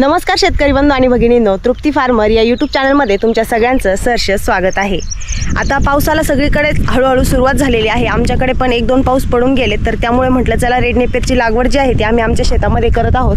नमस्कार शेतकरी बंधू आणि भगिनींनो तृप्ती फार्मर या यूट्यूब चॅनलमध्ये तुमच्या सगळ्यांचं सहर्ष स्वागत आहे. आता पावसाला सगळीकडे हळूहळू सुरुवात झालेली आहे. आमच्याकडे पण एक दोन पाऊस पडून गेले तर त्यामुळे म्हटलं चला रेड नेपेरची लागवड जी आहे ती आम्ही आमच्या शेतामध्ये करत आहोत.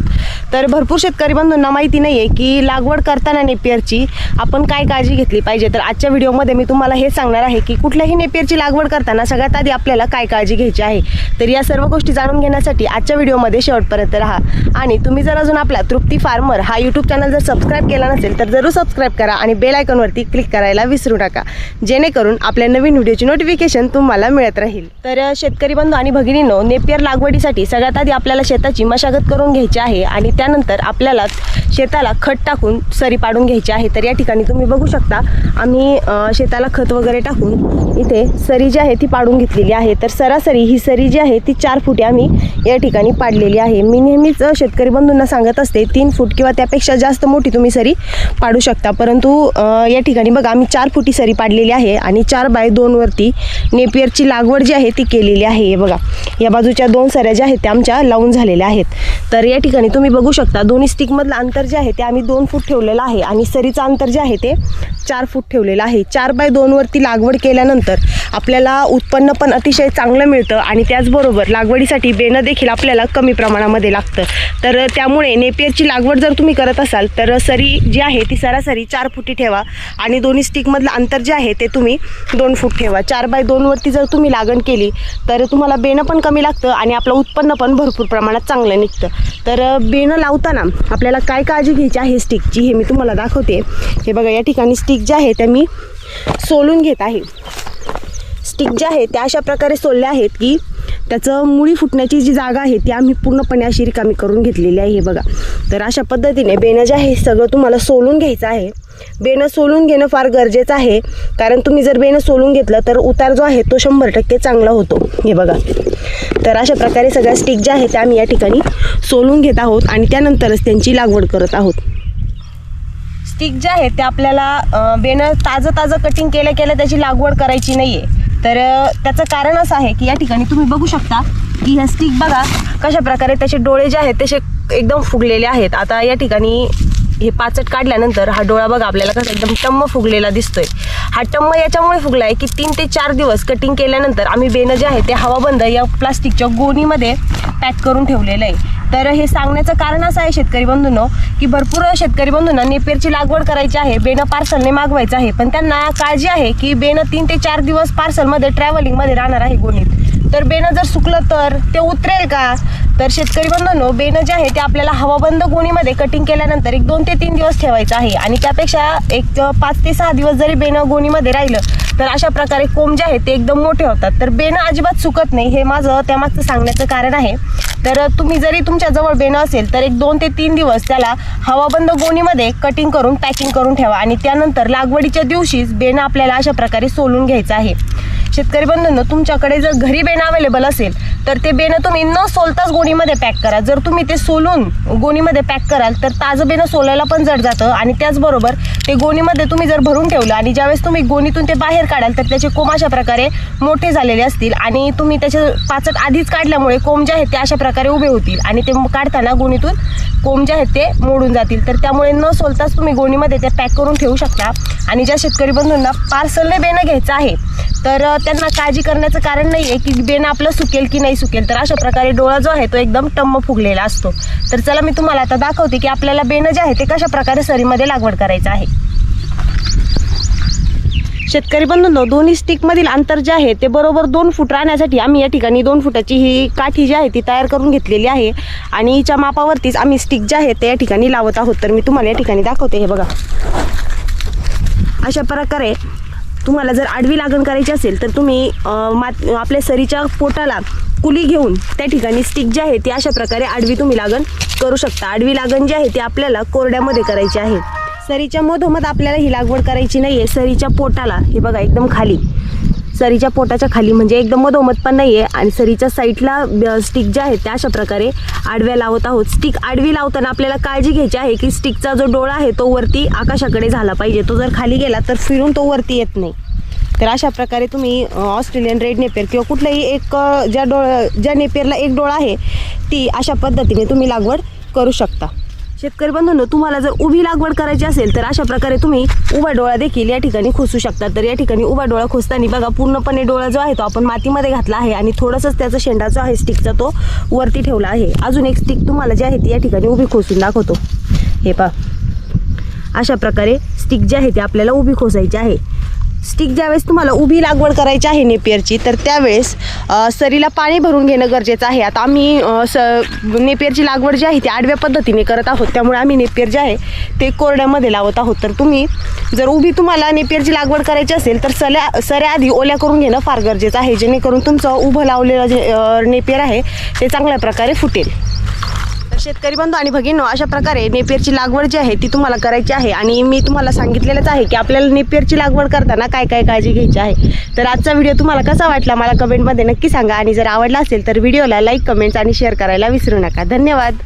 तर भरपूर शेतकरी बंधूंना माहिती नाही आहे की लागवड करताना नेपियरची आपण काय काळजी घेतली पाहिजे? तर आजच्या व्हिडिओमध्ये मी तुम्हाला हे सांगणार आहे की कुठल्याही नेपियरची लागवड करताना सगळ्यात आधी आपल्याला काय काळजी घ्यायची आहे? तर या सर्व गोष्टी जाणून घेण्यासाठी आजच्या व्हिडिओमध्ये शेवटपर्यंत राहा. आणि तुम्ही जर अजून आपला तृप्ती फार्मर हा यूट्यूब चॅनल जर सबस्क्राईब केला नसेल तर जरूर सबस्क्राईब करा आणि बेल आयकॉनवरती क्लिक करायला विसरू नका. जेणेकरून आपल्या नवीन व्हिडिओची नोटिफिकेशन तुम्हाला मिळत राहील. तर शेतकरी बंधू आणि भगिनींनो नेपियर लागवडीसाठी सगळ्यात आधी आपल्याला शेताची मशागत करून घ्यायची आहे आणि त्यानंतर आपल्याला शेताला खत टाकून सरी पाडून घ्यायची आहे तर या ठिकाणी तुम्ही बघू शकता आम्ही शेताला खत वगैरे टाकून इथे सरी जी आहे ती पाडून घेतलेली आहे. तर सरासरी ही सरी जी आहे ती चार फुटे आम्ही या ठिकाणी पाडलेली आहे. मी नेहमीच शेतकरी बंधूंना सांगत असते तीन फूट किंवा त्यापेक्षा जास्त मोठी तुम्ही सरी पाडू शकता. परंतु या ठिकाणी बघा आम्ही चार फुटी सरी पाडलेली आहे आणि चार बाय दोनवरती नेपियरची लागवड जी आहे ती केलेली आहे. हे बघा. या बाजूच्या दोन सऱ्या ज्या आहेत त्या आमच्या लावून झालेल्या आहेत. तर या ठिकाणी तुम्ही बघू शकता दोन्ही स्टिकमधलं अंतर जे आहे ते आम्ही दोन फूट ठेवलेलं आहे आणि सरीचं अंतर जे आहे ते चार फूट ठेवलेलं आहे. चार बाय दोनवरती लागवड केल्यानंतर आपल्याला उत्पन्न पण अतिशय चांगलं मिळतं आणि त्याचबरोबर लागवडीसाठी बेणं देखील आपल्याला कमी प्रमाणामध्ये लागतं. तर त्यामुळे नेपियरची लागवड जर तुम्ही करत असाल तर सरी जी आहे ती सरासरी चार फुटी ठेवा आणि दोन्ही स्टिकमधलं अंतर जे आहे ते तुम्ही दोन फूट ठेवा. चार बाय दोनवरती जर तुम्ही लागण केली तर तुम्हाला बेणं पण कमी लागतं आणि आपलं उत्पन्न पण भरपूर प्रमाणात चांगलं निघतं. तर बेणं लावताना आपल्याला काय काळजी घ्यायची आहे स्टिकची हे मी तुम्हाला दाखवते. हे बघा या ठिकाणी स्टिक जे आहे त्या मी सोलून घेत आहे. स्टिक ज्या आहेत त्या अशा प्रकारे सोलल्या आहेत की त्याचं मुळी फुटण्याची जी जागा आहे ती आम्ही पूर्णपणे अशी रिकामी करून घेतलेली आहे हे बघा. तर अशा पद्धतीने बेणं जे आहे सगळं तुम्हाला सोलून घ्यायचं आहे. बेणं सोलून घेणं फार गरजेचं आहे. कारण तुम्ही जर बेणं सोलून घेतलं तर उतार जो आहे तो शंभर टक्के चांगला होतो. हे बघा. तर अशा प्रकारे सगळ्या स्टिक ज्या आहेत त्या आम्ही या ठिकाणी सोलून घेत आहोत आणि त्यानंतरच त्यांची लागवड करत आहोत. स्टिक जे आहे ते आपल्याला बेणं ताजं ताजं कटिंग केल्या केल्या त्याची लागवड करायची नाही आहे तर त्याचं कारण असं आहे की या ठिकाणी तुम्ही बघू शकता की ह्या स्टिक बघा कशा प्रकारे त्याचे डोळे जे आहेत तसे एकदम फुगलेले आहेत. आता या ठिकाणी हे पाचट काढल्यानंतर हा डोळा बघा आपल्याला कसा एकदम टम्म फुगलेला दिसतोय. हा टम्म याच्यामुळे फुगला आहे की तीन ते चार दिवस कटिंग केल्यानंतर आम्ही बेनं जे आहे ते हवाबंद या प्लास्टिकच्या गोणीमध्ये पॅक करून ठेवलेलं आहे. तर हे सांगण्याचं कारण असं आहे शेतकरी बंधूंनो की भरपूर शेतकरी बंधूंना नेपेरची लागवड करायची आहे बेणं पार्सलने मागवायचं आहे. पण त्यांना काळजी आहे की बेणं तीन ते चार दिवस पार्सलमध्ये ट्रॅव्हलिंगमध्ये राहणार आहे गोणीत. तर बेणं जर सुकलं तर ते उतरेल का? तर शेतकरी बंधूंनो बेणं जे आहे ते आपल्याला हवाबंद गोणीमध्ये कटिंग केल्यानंतर एक दोन ते तीन दिवस ठेवायचं आहे. आणि त्यापेक्षा एक पाच ते सहा दिवस जरी बेणं गोणीमध्ये राहिलं तर अशा प्रकारे कोंब जे आहे ते एकदम मोठे होतात. तर बेणं अजिबात सुकत नाही हे माझं त्यामागचं सांगण्याचं कारण आहे. तर तुम्ही जरी तुमच्या जवळ बेणं असेल तर एक दोन ते तीन दिवस त्याला हवाबंद गोणीमध्ये कटिंग करून पॅकिंग करून ठेवा. आणि त्यानंतर लागवडीच्या दिवशीच बेणं आपल्याला अशा प्रकारे सोलून घ्यायचं आहे. शेतकरी बंधूंनो तुमच्याकडे जर घरी बेणं अवेलेबल असेल तर ते बेणं तुम्ही न सोलताच गोणीमध्ये पॅक करा. जर तुम्ही ते सोलून गोणीमध्ये पॅक कराल तर ताजं बेणं सोलायला पण जड जातं आणि त्याचबरोबर ते गोणीमध्ये तुम्ही जर भरून ठेवलं आणि ज्यावेळेस तुम्ही गोणीतून ते बाहेर काढाल तर त्याचे कोंब अशा प्रकारे मोठे झालेले असतील आणि तुम्ही त्याचे पाचट आधीच काढल्यामुळे कोंब जे आहेत ते अशा प्रकारे उभे होतील आणि ते काढताना गोणीतून कोंब जे आहेत ते मोडून जातील. तर त्यामुळे न सोलताच तुम्ही गोणीमध्ये ते पॅक करून ठेवू शकता. आणि ज्या शेतकरी बंधूंना पार्सलने बेणं घ्यायचं आहे तर त्यांना काळजी करण्याचं कारण नाही आहे की बेन आपलं सुकेल की नाही सुकेल. तर अशा प्रकारे डोळा जो आहे तो एकदम टम्म फुगलेला असतो. तर चला मी तुम्हाला आता दाखवते की आपल्याला बेणं जे आहे ते कशा प्रकारे सरीमध्ये लागवड करायचं आहे. शेतकरी बंधूंनो दोन्ही स्टिकमधील अंतर जे आहे ते बरोबर दोन फूट राहण्यासाठी आम्ही या ठिकाणी दोन फुटाची ही काठी जी आहे ती तयार करून घेतलेली आहे. आणि हिच्या मापावरतीच आम्ही स्टिक जे आहे ते या ठिकाणी लावत आहोत. तर मी तुम्हाला या ठिकाणी दाखवते हे बघा. अशा प्रकारे तुम्हाला जर आडवी लागण करायची असेल तर तुम्ही मात आपल्या सरीच्या पोटाला कुली घेऊन त्या ठिकाणी स्टिक जी आहे ती अशा प्रकारे आडवी तुम्ही लागण करू शकता. आडवी लागण जी आहे ती आपल्याला कोरड्यामध्ये करायची आहे. सरीच्या मधोमध आपल्याला ही लागवड करायची नाही आहे सरीच्या पोटाला हे बघा एकदम खाली. सरीच्या पोटाच्या खाली म्हणजे एकदम मधोमध पण नाही आहे आणि सरीच्या साईडला स्टिक ज्या आहेत त्या अशा प्रकारे आडव्या लावत आहोत. स्टिक आडवी लावताना आपल्याला काळजी घ्यायची आहे की स्टिकचा जो डोळा आहे तो वरती आकाशाकडे झाला पाहिजे. तो जर खाली गेला तर फिरून तो वरती येत नाही. तर अशा प्रकारे तुम्ही ऑस्ट्रेलियन रेड नेपियर किंवा कुठलाही एक ज्या डोळा ज्या नेपियरला एक डोळा आहे ती अशा पद्धतीने तुम्ही लागवड करू शकता. शेतकरी बंधूंनो तुम्हाला जर उभी लागवड करायची असेल तर अशा प्रकारे तुम्ही उभा डोळा देखील या ठिकाणी खोसू शकता. तर या ठिकाणी उभा डोळा खोसताना बघा पूर्णपणे डोळा जो आहे तो आपण मातीमध्ये घातला आहे आणि थोडंसंच त्याचा शेंडा जो आहे स्टिकचा तो वरती ठेवला आहे. अजून एक स्टिक तुम्हाला जी आहे ती या ठिकाणी उभी खोसून दाखवतो. हे पहा. अशा प्रकारे स्टिक जी आहे ती आपल्याला उभी खोसायची आहे. स्टिक ज्यावेळेस तुम्हाला उभी लागवड करायची आहे नेपियरची तर त्यावेळेस सरीला पाणी भरून घेणं गरजेचं आहे. आता आम्ही स नेपियरची लागवड जी आहे ती आडव्या पद्धतीने करत आहोत. त्यामुळे आम्ही नेपियर जे आहे ते कोरड्यामध्ये लावत आहोत. तर तुम्ही जर उभी तुम्हाला नेपियरची लागवड करायची असेल तर सल्या सऱ्या आधी ओल्या करून घेणं फार गरजेचं आहे. जेणेकरून तुमचं उभं लावलेलं जे नेपियर आहे ते चांगल्या प्रकारे फुटेल. तर शेतकरी बंधू आणि भगिनो अशा प्रकारे नेपियरची लागवड जी आहे ती तुम्हाला करायची आहे. आणि मी तुम्हाला सांगितलेलंच आहे की आपल्याला नेपियरची लागवड करताना काय काय काळजी घ्यायची आहे. तर आजचा व्हिडिओ तुम्हाला कसा वाटला मला कमेंटमध्ये नक्की सांगा. आणि जर आवडला असेल तर व्हिडिओला लाईक कमेंट्स आणि शेअर करायला विसरू नका. धन्यवाद.